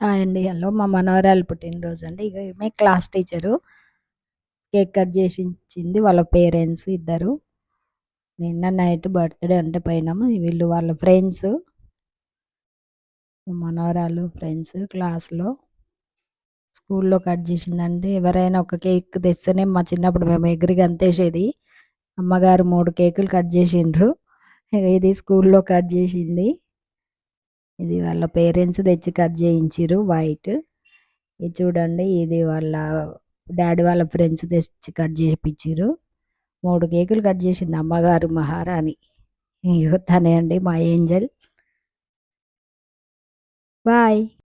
Hi అండి. Hello! మా మనవరాలు పుట్టినరోజు అండి ఇక ఈమె క్లాస్ టీచరు. కేక్ కట్ చేసి ఇచ్చింది. వాళ్ళ పేరెంట్స్ ఇద్దరు. నిన్న నైట్ బర్త్‌డే ఉంటే పోయినాము. వీళ్ళు వాళ్ళ ఫ్రెండ్స్. మనవరాలు ఫ్రెండ్స్ క్లాస్‌లో. స్కూల్‌లో కట్ జేసిందంటే ఎవరైనా ఒక కేక్ తెస్తేనే మా చిన్నప్పుడు మేము ఎగిరి అంతేసేది అమ్మగారు మూడు కేకులు కట్ చేసిండ్రు ఇది స్కూల్‌లో కట్ చేసింది ఇది వాళ్ళ పేరెంట్స్ తెచ్చి కట్ చేయించిర్రు వైట్. ఇది చూడండి ఇది వాళ్ళ డాడీ వాళ్ళ ఫ్రెండ్స్ తెచ్చి కట్ చేయించారు మూడు కేకులు కట్ చేసింది అమ్మగారు మహారాణి. ఇగో తనే అండి మా ఏంజెల్. బాయ్.